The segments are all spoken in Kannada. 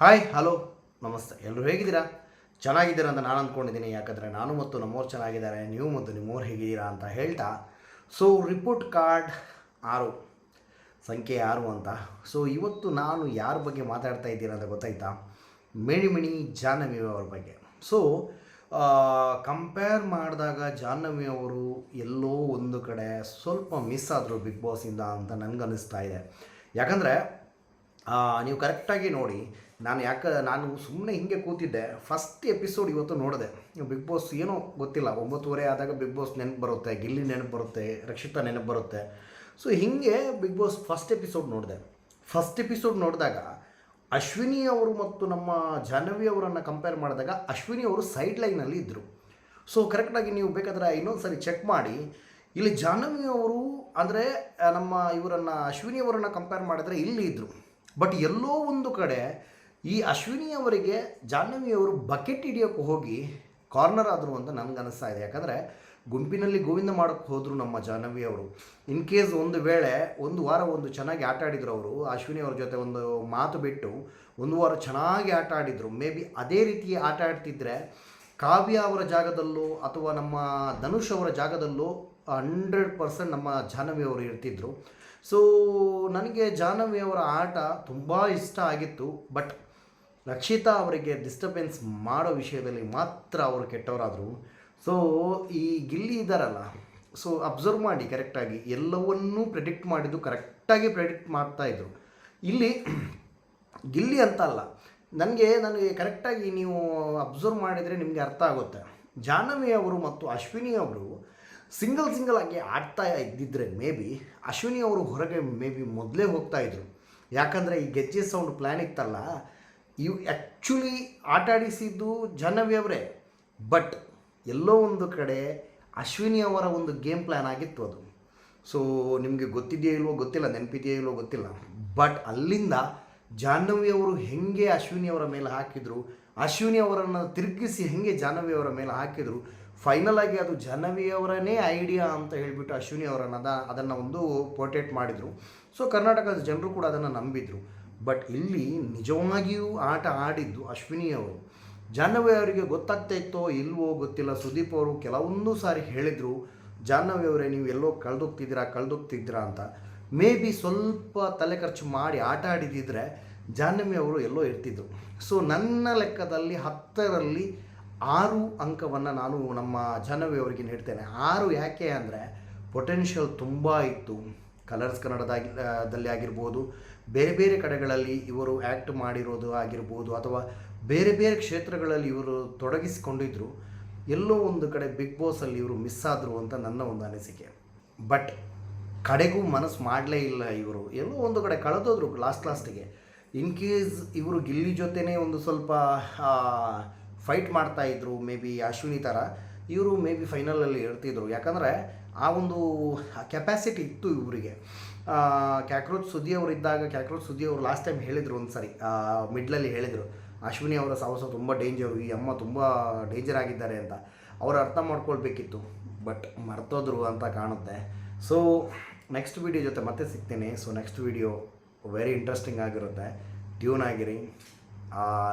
ಹಾಯ್, ಹಲೋ, ನಮಸ್ತೆ. ಎಲ್ಲರೂ ಹೇಗಿದ್ದೀರಾ? ಚೆನ್ನಾಗಿದ್ದೀರಾ ಅಂತ ನಾನು ಅಂದ್ಕೊಂಡಿದ್ದೀನಿ. ಯಾಕಂದರೆ ನಾನು ಮತ್ತು ನಮ್ಮವ್ರು ಚೆನ್ನಾಗಿದ್ದಾರೆ. ನೀವು ಮತ್ತು ನಿಮ್ಮವ್ರು ಹೇಗಿದ್ದೀರಾ ಅಂತ ಹೇಳ್ತಾ ಸೊ ರಿಪೋರ್ಟ್ ಕಾರ್ಡ್ ಆರು, ಸಂಖ್ಯೆ ಆರು ಅಂತ. ಸೊ ಇವತ್ತು ನಾನು ಯಾರ ಬಗ್ಗೆ ಮಾತಾಡ್ತಾ ಇದ್ದೀನಿ ಅಂತ ಗೊತ್ತಾಯ್ತಾ? ಮೇಣಿಮಿಣಿ ಜಾಹ್ನವಿ ಅವ್ರ ಬಗ್ಗೆ. ಸೊ ಕಂಪೇರ್ ಮಾಡಿದಾಗ ಜಾಹ್ನವಿ ಅವರು ಎಲ್ಲೋ ಒಂದು ಕಡೆ ಸ್ವಲ್ಪ ಮಿಸ್ ಆದರು ಬಿಗ್ ಬಾಸಿಂದ ಅಂತ ನನಗನ್ನಿಸ್ತಾ ಇದೆ. ಯಾಕಂದರೆ ನೀವು ಕರೆಕ್ಟಾಗಿ ನೋಡಿ, ನಾನು ಯಾಕೆ, ನಾನು ಸುಮ್ಮನೆ ಹಿಂಗೆ ಕೂತಿದ್ದೆ. ಫಸ್ಟ್ ಎಪಿಸೋಡ್ ಇವತ್ತು ನೋಡಿದೆ. ಬಿಗ್ ಬಾಸ್ ಏನೋ ಗೊತ್ತಿಲ್ಲ, ಒಂಬತ್ತುವರೆ ಆದಾಗ ಬಿಗ್ ಬಾಸ್ ನೆನಪು ಬರುತ್ತೆ, ಗಿಲ್ಲಿ ನೆನಪು ಬರುತ್ತೆ, ರಕ್ಷಿತಾ ನೆನಪು ಬರುತ್ತೆ. ಸೊ ಹಿಂಗೆ ಬಿಗ್ ಬಾಸ್ ಫಸ್ಟ್ ಎಪಿಸೋಡ್ ನೋಡಿದೆ. ಫಸ್ಟ್ ಎಪಿಸೋಡ್ ನೋಡಿದಾಗ, ಅಶ್ವಿನಿ ಅವರು ಮತ್ತು ನಮ್ಮ ಜಾಹ್ನವಿ ಅವರನ್ನು ಕಂಪೇರ್ ಮಾಡಿದಾಗ ಅಶ್ವಿನಿ ಅವರು ಸೈಡ್ ಲೈನಲ್ಲಿ ಇದ್ದರು ಸೊ ಕರೆಕ್ಟಾಗಿ ನೀವು ಬೇಕಾದರೆ ಇನ್ನೊಂದು ಸರಿ ಚೆಕ್ ಮಾಡಿ. ಇಲ್ಲಿ ಜಾಹ್ನವಿ ಅವರು, ಅಂದರೆ ನಮ್ಮ ಇವರನ್ನು, ಅಶ್ವಿನಿ ಅವರನ್ನು ಕಂಪೇರ್ ಮಾಡಿದ್ರೆ ಇಲ್ಲಿ ಇದ್ದರು ಬಟ್ ಎಲ್ಲೋ ಒಂದು ಕಡೆ ಈ ಅಶ್ವಿನಿ ಅವರಿಗೆ ಜಾಹ್ನವಿ ಅವರು ಬಕೆಟ್ ಹಿಡಿಯೋಕ್ಕೆ ಹೋಗಿ ಕಾರ್ನರ್ ಆದರು ಅಂತ ನನಗೆ ಅನಿಸ್ತಾ ಇದೆ. ಯಾಕಂದರೆ ಗುಂಪಿನಲ್ಲಿ ಗೋವಿಂದ ಮಾಡೋಕ್ಕೆ ಹೋದರು ನಮ್ಮ ಜಾಹ್ನವಿ ಅವರು. ಇನ್ ಕೇಸ್ ಒಂದು ವೇಳೆ ಒಂದು ವಾರ ಒಂದು ಚೆನ್ನಾಗಿ ಆಟ ಆಡಿದ್ರು ಅವರು, ಅಶ್ವಿನಿ ಅವ್ರ ಜೊತೆ ಒಂದು ಮಾತು ಬಿಟ್ಟು ಒಂದು ವಾರ ಚೆನ್ನಾಗಿ ಆಟ ಆಡಿದರು ಮೇ ಬಿ ಅದೇ ರೀತಿ ಆಟ ಆಡ್ತಿದ್ರೆ ಕಾವ್ಯ ಅವರ ಜಾಗದಲ್ಲೂ ಅಥವಾ ನಮ್ಮ ಧನುಷ್ ಅವರ ಜಾಗದಲ್ಲೂ ಹಂಡ್ರೆಡ್ ಪರ್ಸೆಂಟ್ ನಮ್ಮ ಜಾಹ್ನವಿ ಅವರು ಇರ್ತಿದ್ರು. ಸೊ ನನಗೆ ಜಾಹ್ನವಿ ಅವರ ಆಟ ತುಂಬ ಇಷ್ಟ ಆಗಿತ್ತು ಬಟ್ ರಕ್ಷಿತಾ ಅವರಿಗೆ ಡಿಸ್ಟರ್ಬೆನ್ಸ್ ಮಾಡೋ ವಿಷಯದಲ್ಲಿ ಮಾತ್ರ ಅವರು ಕೆಟ್ಟವರಾದರು. ಸೊ ಈ ಗಿಲ್ಲಿ ಇದ್ದಾರಲ್ಲ ಸೊ ಅಬ್ಸರ್ವ್ ಮಾಡಿ ಕರೆಕ್ಟಾಗಿ ಎಲ್ಲವನ್ನೂ ಪ್ರೆಡಿಕ್ಟ್ ಮಾಡಿದ್ದು ಕರೆಕ್ಟಾಗಿ ಪ್ರೆಡಿಕ್ಟ್ ಮಾಡ್ತಾಯಿದ್ರು ಇಲ್ಲಿ ಗಿಲ್ಲಿ ಅಂತ ಅಲ್ಲ, ನನಗೆ ನನಗೆ ಕರೆಕ್ಟಾಗಿ ನೀವು ಅಬ್ಸರ್ವ್ ಮಾಡಿದರೆ ನಿಮಗೆ ಅರ್ಥ ಆಗುತ್ತೆ. ಜಾಹ್ನವಿ ಅವರು ಮತ್ತು ಅಶ್ವಿನಿ ಅವರು ಸಿಂಗಲ್ ಸಿಂಗಲ್ ಆಗಿ ಆಡ್ತಾ ಇದ್ದಿದ್ರೆ ಮೇ ಬಿ ಅಶ್ವಿನಿ ಅವರು ಹೊರಗೆ ಮೇ ಬಿ ಮೊದಲೇ ಹೋಗ್ತಾ ಇದ್ರು. ಯಾಕಂದರೆ ಈ ಗೆಜ್ಜೆ ಸೌಂಡ್ ಪ್ಲ್ಯಾನ್ ಇತ್ತಲ್ಲ ಇವು ಆ್ಯಕ್ಚುಲಿ ಆಟ ಆಡಿಸಿದ್ದು ಜಾಹ್ನವಿ ಅವರೇ. ಬಟ್ ಎಲ್ಲೋ ಒಂದು ಕಡೆ ಅಶ್ವಿನಿ ಅವರ ಒಂದು ಗೇಮ್ ಪ್ಲ್ಯಾನ್ ಆಗಿತ್ತು ಅದು. ಸೊ ನಿಮಗೆ ಗೊತ್ತಿದೆಯೋ ಇಲ್ವೋ ಗೊತ್ತಿಲ್ಲ, ನೆನಪಿದೆಯೋ ಇಲ್ವೋ ಗೊತ್ತಿಲ್ಲ. ಬಟ್ ಅಲ್ಲಿಂದ ಜಾಹ್ನವಿ ಅವರು ಹೆಂಗೆ ಅಶ್ವಿನಿ ಅವರ ಮೇಲೆ ಹಾಕಿದರು, ಅಶ್ವಿನಿ ಅವರನ್ನು ತಿರುಗಿಸಿ ಹೆಂಗೆ ಜಾಹ್ನವಿ ಅವರ ಮೇಲೆ ಹಾಕಿದರು ಫೈನಲ್ ಆಗಿ ಅದು ಜಾಹ್ನವಿ ಅವರನ್ನೇ ಐಡಿಯಾ ಅಂತ ಹೇಳಿಬಿಟ್ಟು ಅಶ್ವಿನಿ ಅವರನ್ನು ಅದ ಅದನ್ನು ಒಂದು ಪೋರ್ಟ್ರೇಟ್ ಮಾಡಿದರು. ಸೊ ಕರ್ನಾಟಕದ ಜನರು ಕೂಡ ಅದನ್ನು ನಂಬಿದರು. ಬಟ್ ಇಲ್ಲಿ ನಿಜವಾಗಿಯೂ ಆಟ ಆಡಿದ್ದು ಅಶ್ವಿನಿ ಅವರು. ಜಾಹ್ನವಿ ಅವರಿಗೆ ಗೊತ್ತಾಗ್ತಾ ಇತ್ತೋ ಇಲ್ವೋ ಗೊತ್ತಿಲ್ಲ. ಸುದೀಪ್ ಅವರು ಕೆಲವೊಂದು ಸಾರಿ ಹೇಳಿದರು ಜಾಹ್ನವಿ ಅವರೇ, ನೀವು ಎಲ್ಲೋ ಕಳೆದೋಗ್ತಿದ್ದೀರಾ ಕಳೆದೋಗ್ತಿದ್ದೀರಾ ಅಂತ. ಮೇ ಬಿ ಸ್ವಲ್ಪ ತಲೆ ಖರ್ಚು ಮಾಡಿ ಆಟ ಆಡಿದಿದ್ರೆ ಜಾಹ್ನವಿ ಅವರು ಎಲ್ಲೋ ಇರ್ತಿದ್ರು. ಸೊ ನನ್ನ ಲೆಕ್ಕದಲ್ಲಿ ಹತ್ತರಲ್ಲಿ ಆರು ಅಂಕವನ್ನು ನಾನು ನಮ್ಮ ಜಾಹ್ನವಿ ಅವರಿಗೆ ನೀಡ್ತೇನೆ. ಆರು ಯಾಕೆ ಅಂದರೆ ಪೊಟೆನ್ಷಿಯಲ್ ತುಂಬ ಇತ್ತು. ಕಲರ್ಸ್ ಕನ್ನಡದಾಗಿ ದಲ್ಲಿ ಆಗಿರ್ಬೋದು, ಬೇರೆ ಬೇರೆ ಕಡೆಗಳಲ್ಲಿ ಇವರು ಆ್ಯಕ್ಟ್ ಮಾಡಿರೋದು ಆಗಿರ್ಬೋದು, ಅಥವಾ ಬೇರೆ ಬೇರೆ ಕ್ಷೇತ್ರಗಳಲ್ಲಿ ಇವರು ತೊಡಗಿಸಿಕೊಂಡಿದ್ರು, ಎಲ್ಲೋ ಒಂದು ಕಡೆ ಬಿಗ್ ಬಾಸಲ್ಲಿ ಇವರು ಮಿಸ್ ಆದರು ಅಂತ ನನ್ನ ಒಂದು ಅನಿಸಿಕೆ. ಬಟ್ ಕಡೆಗೂ ಮನಸ್ಸು ಮಾಡಲೇ ಇಲ್ಲ ಇವರು. ಎಲ್ಲೋ ಒಂದು ಕಡೆ ಕಳೆದೋದ್ರು ಲಾಸ್ಟ್ ಲಾಸ್ಟಿಗೆ ಇನ್ ಕೇಸ್ ಇವರು ಗಿಲ್ಲಿ ಜೊತೆನೇ ಒಂದು ಸ್ವಲ್ಪ ಫೈಟ್ ಮಾಡ್ತಾ ಇದ್ರು ಮೇ ಬಿ ಅಶ್ವಿನಿ ಥರ ಇವರು ಮೇ ಬಿ ಫೈನಲಲ್ಲಿ ಇರ್ತಿದ್ರು. ಯಾಕಂದರೆ ಆ ಒಂದು ಕೆಪ್ಯಾಸಿಟಿ ಇತ್ತು ಇವರಿಗೆ. ಕ್ಯಾಕ್ರೋಚ್ ಸುದ್ದಿ ಅವರು ಇದ್ದಾಗ ಕ್ಯಾಕ್ರೋಚ್ ಸುದ್ದಿ ಅವರು ಲಾಸ್ಟ್ ಟೈಮ್ ಹೇಳಿದರು ಒಂದು ಸರಿ ಮಿಡ್ಲಲ್ಲಿ ಹೇಳಿದರು. ಅಶ್ವಿನಿ ಅವರ ಸಾಹಸ ತುಂಬ ಡೇಂಜರು ಈ ಅಮ್ಮ ತುಂಬ ಡೇಂಜರ್ ಆಗಿದ್ದಾರೆ ಅಂತ. ಅವರು ಅರ್ಥ ಮಾಡ್ಕೊಳ್ಬೇಕಿತ್ತು ಬಟ್ ಮರ್ತೋದ್ರು ಅಂತ ಕಾಣುತ್ತೆ. ಸೊ ನೆಕ್ಸ್ಟ್ ವಿಡಿಯೋ ಜೊತೆ ಮತ್ತೆ ಸಿಗ್ತೀನಿ. So next video very interesting ಆಗಿರುತ್ತೆ. ಟ್ಯೂನ್ ಆಗಿರಿ.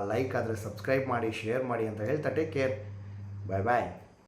ಲೈಕ್ ಆದರೆ ಸಬ್ಸ್ಕ್ರೈಬ್ ಮಾಡಿ ಶೇರ್ ಮಾಡಿ ಅಂತ ಹೇಳ್ತಾ ಟೇಕ್ ಕೇರ್ ಬಾಯ್ ಬಾಯ್